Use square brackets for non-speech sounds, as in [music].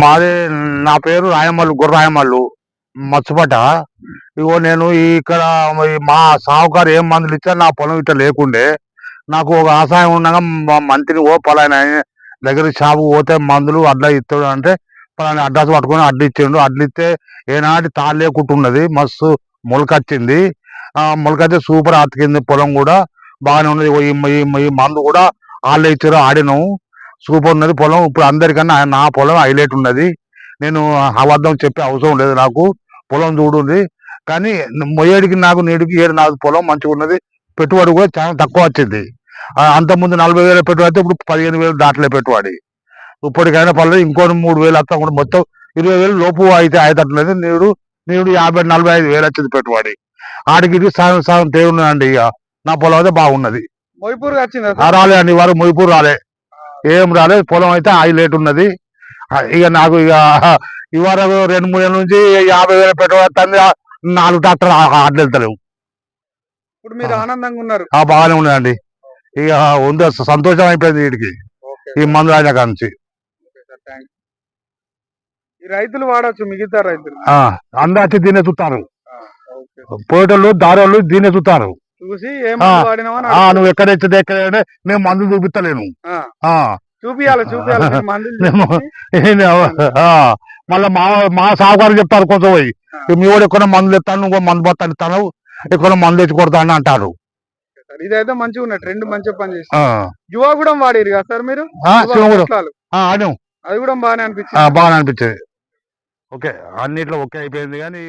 మాది నా పేరు రాయమల్లు గుర్ర రాయమల్లు మత్స్యపట ఇగో నేను ఇక్కడ మా సావుకారు ఏం మందులు ఇచ్చారు నా పొలం ఇట్లా లేకుండే. నాకు ఒక ఆశయం ఉండగా మా మంత్రి ఓ పలాయన దగ్గర షాపు పోతే మందులు అడ్డా ఇస్తాడు అంటే పలాని అడ్రస్ పట్టుకొని అడ్డు ఇచ్చిండు. అడ్లు ఇస్తే ఏనాటి తాళ్ళు లేకుంటున్నది మస్తు మొలకొచ్చింది. మొలకైతే సూపర్ అతికింది పొలం కూడా. బాగానే ఉన్నది. ఈ మందు కూడా వాళ్ళే ఇచ్చారు ఆడినాం. సూపర్ ఉన్నది. పొలం ఇప్పుడు అందరికన్నా నా పొలం హైలైట్ ఉన్నది. నేను అబద్ధం చెప్పే అవసరం లేదు నాకు. పొలం చూడుంది. కానీ మొయ్యేడికి నాకు నీడికి ఏడు నాకు పొలం మంచిగా ఉన్నది. పెట్టుబడి కూడా చాలా తక్కువ వచ్చింది. అంతకుముందు నలభై వేల పెట్టుబడి అయితే ఇప్పుడు పదిహేను వేలు దాటలే పెట్టుబడి. ఇప్పటికైనా పర్లేదు ఇంకో మూడు వేలు వస్తా కూడా మొత్తం ఇరవై వేలు లోపు అయితే అయ్యేటట్లేదు నీడు నీడు యాభై నలభై ఐదు వేలు వచ్చింది పెట్టుబడి. ఆడికి ఇది సగం సగం తేవున్నదండి ఇక. నా పొలం అయితే బాగున్నది. మొయిపూర్ రాలే అండి వారు మొయ్పూర్ రాలే. ఏం రాలే పొలం అయితే హైలైట్ ఉన్నది. ఆ, ఇక నాకు ఇక ఇవాళ రెండు మూడు నుంచి యాభై వేల ఆ, నాలుగు ట్రాక్టర్ ఆటలు వెళ్తలేవు. ఇప్పుడు మీరు. ఆనందంగా ఉన్నారు. ఆ బాగానే ఉన్నదండి ఇక ఉంది సంతోషం అయిపోయింది వీటికి ఓకే ఈ మందు రాజా ఈ రైతులు వాడచ్చు మిగతా రైతులు. అందరూ దీన్నే చూస్తారు. పోయేటోళ్ళు దారోళ్ళు దీన్నే చూస్తారు. చూసి. నువ్వు ఎక్కడ ఎక్కడ మేము మందు చూపిస్తలేను. చూపియాలి చూపియాలి [laughs] మళ్ళా మా మా సాగుగారు చెప్తారు కొంచెం పోయి. మీ వాడు ఎక్కడ మందులు ఎత్తాను నువ్వు మందు బత్తాను ఇస్తాను ఎక్కడ మందు తెచ్చి కొడతాను అంటారు. ఇదైతే మంచిగా ఉన్నట్టు రెండు మంచిగా పని చేసి యువ కూడా వాడిరు కదా సార్ మీరు? ఆడాం అది కూడా బాగానే అనిపించింది. బాగా అనిపించేది. ఓకే అన్నిట్లో ఓకే అయిపోయింది కానీ